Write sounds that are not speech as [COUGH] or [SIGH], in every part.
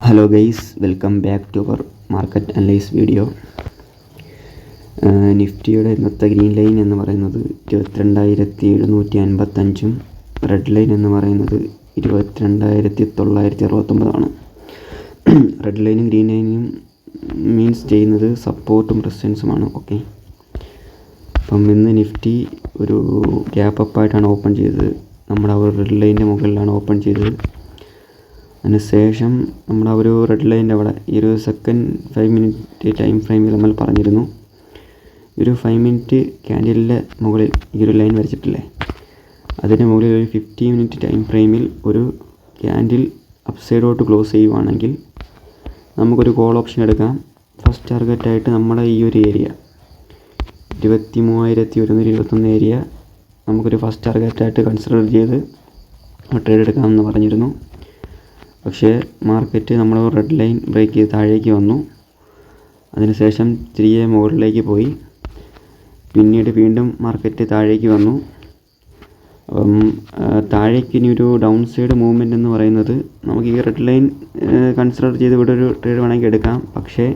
Hello guys welcome back to our market analyse video നിഫ്റ്റിയുടെ ഇന്നത്തെ green line എന്ന് പറയുന്നത് ഇരുപത്തിരണ്ടായിരത്തി എഴുന്നൂറ്റി അൻപത്തഞ്ചും റെഡ് ലൈൻ എന്ന് പറയുന്നത് ഇരുപത്തിരണ്ടായിരത്തി തൊള്ളായിരത്തി അറുപത്തൊമ്പതാണ് റെഡ് [CLEARS THROAT] ലൈനും ഗ്രീൻ ലൈനും മീൻസ് ചെയ്യുന്നത് സപ്പോർട്ടും റെസിസ്റ്റൻസുമാണ് ഓക്കെ അപ്പം ഇന്ന് നിഫ്റ്റി ഒരു ഗ്യാപ്പ് അപ്പായിട്ടാണ് ഓപ്പൺ ചെയ്തത്. നമ്മുടെ ആ ഒരു റെഡ് ലൈനിന്റെ മുകളിലാണ് ഓപ്പൺ ചെയ്തത്. അതിന് ശേഷം നമ്മുടെ ആ ഒരു റെഡ് ലൈനിന്റെ അവിടെ ഈ ഒരു സെക്കൻഡ് ഫൈവ് മിനിറ്റ് ടൈം ഫ്രെയിമിൽ നമ്മൾ പറഞ്ഞിരുന്നു. ഈ ഒരു ഫൈവ് മിനിറ്റ് ക്യാൻഡിലിന്റെ മുകളിൽ ഈ ഒരു ലൈൻ വരച്ചിട്ടില്ലേ? അതിന് മുകളിൽ ഒരു ഫിഫ്റ്റി മിനിറ്റ് ടൈം ഫ്രെയിമിൽ ഒരു ക്യാൻഡിൽ അപ്സൈഡോട്ട് ക്ലോസ് ചെയ്യുവാണെങ്കിൽ നമുക്കൊരു കോൾ ഓപ്ഷൻ എടുക്കാം. ഫസ്റ്റ് ടാർഗറ്റായിട്ട് നമ്മുടെ ഈ ഒരു ഏരിയ ഇരുപത്തി മൂവായിരത്തി ഒരുന്നൂറ്റി ഇരുപത്തൊന്ന് ഏരിയ നമുക്കൊരു ഫസ്റ്റ് ടാർഗറ്റായിട്ട് കൺസിഡർ ചെയ്ത് ട്രേഡ് എടുക്കാമെന്ന് പറഞ്ഞിരുന്നു. പക്ഷേ മാർക്കറ്റ് നമ്മൾ റെഡ് ലൈൻ ബ്രേക്ക് ചെയ്ത് താഴേക്ക് വന്നു. അതിനുശേഷം തിരികെ മുകളിലേക്ക് പോയി. പിന്നീട് വീണ്ടും മാർക്കറ്റ് താഴേക്ക് വന്നു. അപ്പം താഴേക്ക് ഇനി ഒരു ഡൗൺ സൈഡ് മൂവ്മെന്റ് എന്ന് പറയുന്നത് നമുക്ക് ഈ റെഡ് ലൈൻ കൺസിഡർ ചെയ്ത് ഇവിടെ ഒരു ട്രേഡ് വേണമെങ്കിൽ എടുക്കാം. പക്ഷേ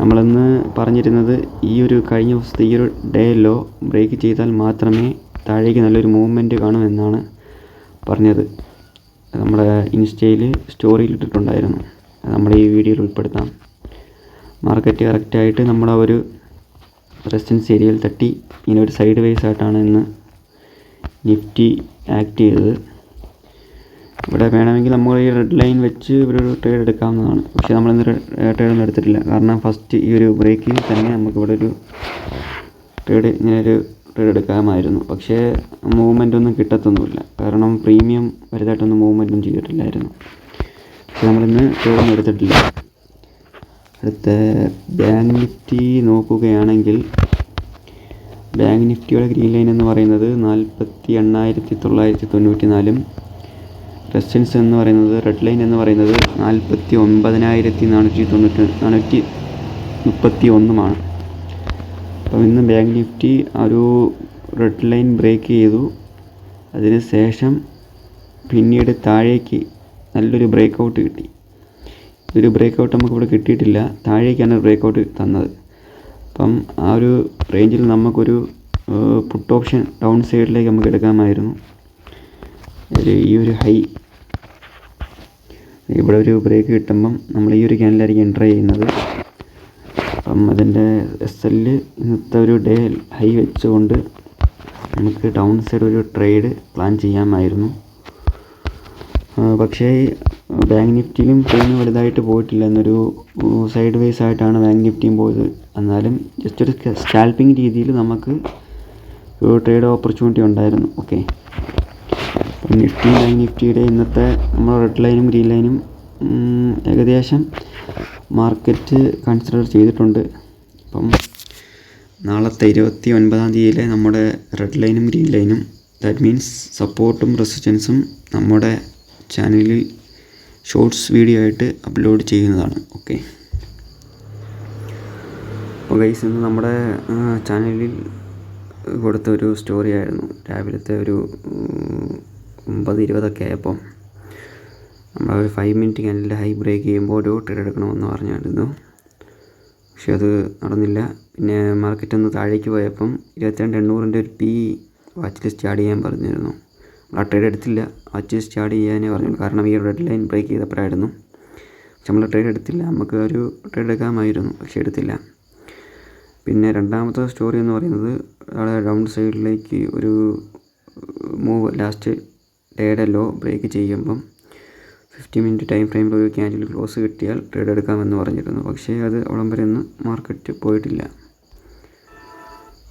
നമ്മളിന്ന് പറഞ്ഞിരുന്നത് ഈ ഒരു കഴിഞ്ഞ ദിവസത്തെ ഈ ഒരു ഡേ ലോ ബ്രേക്ക് ചെയ്താൽ മാത്രമേ താഴേക്ക് നല്ലൊരു മൂവ്മെന്റ് കാണൂ എന്നാണ് പറഞ്ഞത്. നമ്മുടെ ഇൻസ്റ്റയിൽ സ്റ്റോറിയിൽ ഇട്ടിട്ടുണ്ടായിരുന്നു. അത് നമ്മുടെ ഈ വീഡിയോയിൽ ഉൾപ്പെടുത്താം. മാർക്കറ്റ് കറക്റ്റായിട്ട് നമ്മുടെ ആ ഒരു റെസിസ്റ്റൻസ് ഏരിയയിൽ തട്ടി ഇങ്ങനെ ഒരു സൈഡ് വേസ് ആയിട്ടാണ് ഇന്ന് നിഫ്റ്റി ആക്ട് ചെയ്തത്. ഇവിടെ വേണമെങ്കിൽ നമ്മൾ ഈ റെഡ് ലൈൻ വെച്ച് ഒരു ട്രേഡ് എടുക്കാവുന്നതാണ്. പക്ഷേ ട്രേഡ് ഒന്നും എടുത്തിട്ടില്ല. കാരണം ഫസ്റ്റ് ഈ ഒരു ബ്രേക്കിൽ തന്നെ നമുക്ക് ഇവിടെ ഒരു ട്രേഡ് ഇങ്ങനെ ഒരു എടുക്കാമായിരുന്നു. പക്ഷേ മൂവ്മെന്റ് ഒന്നും കിട്ടത്തൊന്നുമില്ല. കാരണം പ്രീമിയം വലുതായിട്ടൊന്നും മൂവ്മെന്റ് ചെയ്തിട്ടില്ലായിരുന്നു. പക്ഷേ നമ്മളിന്ന് ട്രേഡൊന്നും എടുത്തിട്ടില്ല. അടുത്ത ബാങ്ക് നിഫ്റ്റി നോക്കുകയാണെങ്കിൽ ബാങ്ക് നിഫ്റ്റിയുടെ ഗ്രീൻ ലൈൻ എന്ന് പറയുന്നത് നാൽപ്പത്തി എണ്ണായിരത്തി തൊള്ളായിരത്തി തൊണ്ണൂറ്റി നാലും റെസിസ്റ്റൻസ് എന്ന് പറയുന്നത് റെഡ് ലൈൻ എന്ന് പറയുന്നത് നാൽപ്പത്തി ഒൻപതിനായിരത്തി നാനൂറ്റി തൊണ്ണൂറ്റി നാനൂറ്റി മുപ്പത്തി ഒന്നുമാണ് അപ്പം ഇന്ന് ബാങ്ക് നിഫ്റ്റി ഒരു റെഡ് ലൈൻ ബ്രേക്ക് ചെയ്തു. അതിന് ശേഷം പിന്നീട് താഴേക്ക് നല്ലൊരു ബ്രേക്ക് ഔട്ട് കിട്ടി. ഇതൊരു ബ്രേക്ക് ഔട്ട് നമുക്കിവിടെ കിട്ടിയിട്ടില്ല. താഴേക്കാണ് ബ്രേക്ക് ഔട്ട് തന്നത്. അപ്പം ആ ഒരു റേഞ്ചിൽ നമുക്കൊരു പുട്ട് ഓപ്ഷൻ ഡൗൺ സൈഡിലേക്ക് നമുക്ക് എടുക്കാമായിരുന്നു. ഒരു ഈ ഒരു ഹൈ ഇവിടെ ഒരു ബ്രേക്ക് കിട്ടുമ്പം നമ്മൾ ഈ ഒരു ക്യാനിലായിരിക്കും എന്റർ ചെയ്യുന്നത്. അതിന്റെ എസ് എല്ല് ഇന്നത്തെ ഒരു ഡേ ഹൈ വെച്ചുകൊണ്ട് നമുക്ക് ഡൗൺ സൈഡ് ഒരു ട്രേഡ് പ്ലാൻ ചെയ്യാമായിരുന്നു. പക്ഷേ ബാങ്ക് നിഫ്റ്റിയിലും ട്രെയിൻ വലുതായിട്ട് പോയിട്ടില്ല എന്നൊരു സൈഡ് വേസ് ആയിട്ടാണ് ബാങ്ക് നിഫ്റ്റിയും പോയത്. എന്നാലും ജസ്റ്റ് ഒരു സ്കാൽപ്പിംഗ് രീതിയിൽ നമുക്ക് ഒരു ട്രേഡ് ഓപ്പർച്യൂണിറ്റി ഉണ്ടായിരുന്നു. ഓക്കെ നിഫ്റ്റി ബാങ്ക് നിഫ്റ്റിയുടെ ഇന്നത്തെ നമ്മൾ റെഡ് ലൈനും ഗ്രീൻ ലൈനും ഏകദേശം മാർക്കറ്റ് കൺസിഡർ ചെയ്തിട്ടുണ്ട്. അപ്പം നാളത്തെ ഇരുപത്തി ഒൻപതാം തീയതിയിലെ നമ്മുടെ റെഡ് ലൈനും ഗ്രീൻ ലൈനും ദാറ്റ് മീൻസ് സപ്പോർട്ടും റെസിസ്റ്റൻസും നമ്മുടെ ചാനലിൽ ഷോർട്സ് വീഡിയോ ആയിട്ട് അപ്ലോഡ് ചെയ്യുന്നതാണ്. ഓക്കെ അപ്പോൾ ഗൈസ് ഇന്ന് നമ്മുടെ ചാനലിൽ കൊടുത്ത ഒരു സ്റ്റോറി ആയിരുന്നു. രാവിലത്തെ ഒരു ഒമ്പത് ഇരുപതൊക്കെ ആയപ്പോൾ നമ്മൾ ഒരു five minute candle high break ചെയ്യുമ്പോൾ ഒരു ട്രേഡ് എടുക്കണമെന്ന് പറഞ്ഞായിരുന്നു. പക്ഷെ അത് നടന്നില്ല. പിന്നെ മാർക്കറ്റ് ഒന്ന് താഴേക്ക് പോയപ്പം ഇരുപത്തിരണ്ട് എണ്ണൂറിന്റെ ഒരു പി വാച്ച് ലിസ്റ്റ് ആഡ് ചെയ്യാൻ പറഞ്ഞിരുന്നു. ആ ട്രേഡ് എടുത്തില്ല. വാച്ച് ലിസ്റ്റ് ആഡ് ചെയ്യാനേ പറഞ്ഞു കാരണം ഈ റെഡ് ലൈൻ ബ്രേക്ക് ചെയ്തപ്പോഴായിരുന്നു. പക്ഷെ നമ്മൾ ട്രേഡ് എടുത്തില്ല. നമുക്ക് ഒരു ട്രേഡ് എടുക്കാമായിരുന്നു. പക്ഷെ എടുത്തില്ല. പിന്നെ രണ്ടാമത്തെ സ്റ്റോറി എന്ന് പറയുന്നത് അവിടെ ഡൗൺ സൈഡിലേക്ക് ഒരു മൂവ് ലാസ്റ്റ് ഡേയുടെ ലോ ബ്രേക്ക് ചെയ്യുമ്പം ഫിഫ്റ്റി മിനിറ്റ് ടൈം ഫ്രെയിമിൽ ഒരു ക്യാൻഡിൽ ക്ലോസ് കിട്ടിയാൽ ട്രേഡ് എടുക്കാമെന്ന് പറഞ്ഞിരുന്നു. പക്ഷേ അത് അവിടം വരെ ഒന്നും മാർക്കറ്റ് പോയിട്ടില്ല.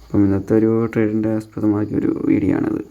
അപ്പം ഇന്നത്തെ ഒരു ട്രേഡിന്റെ ആസ്പദമാക്കിയ ഒരു വീഡിയോ ആണിത്.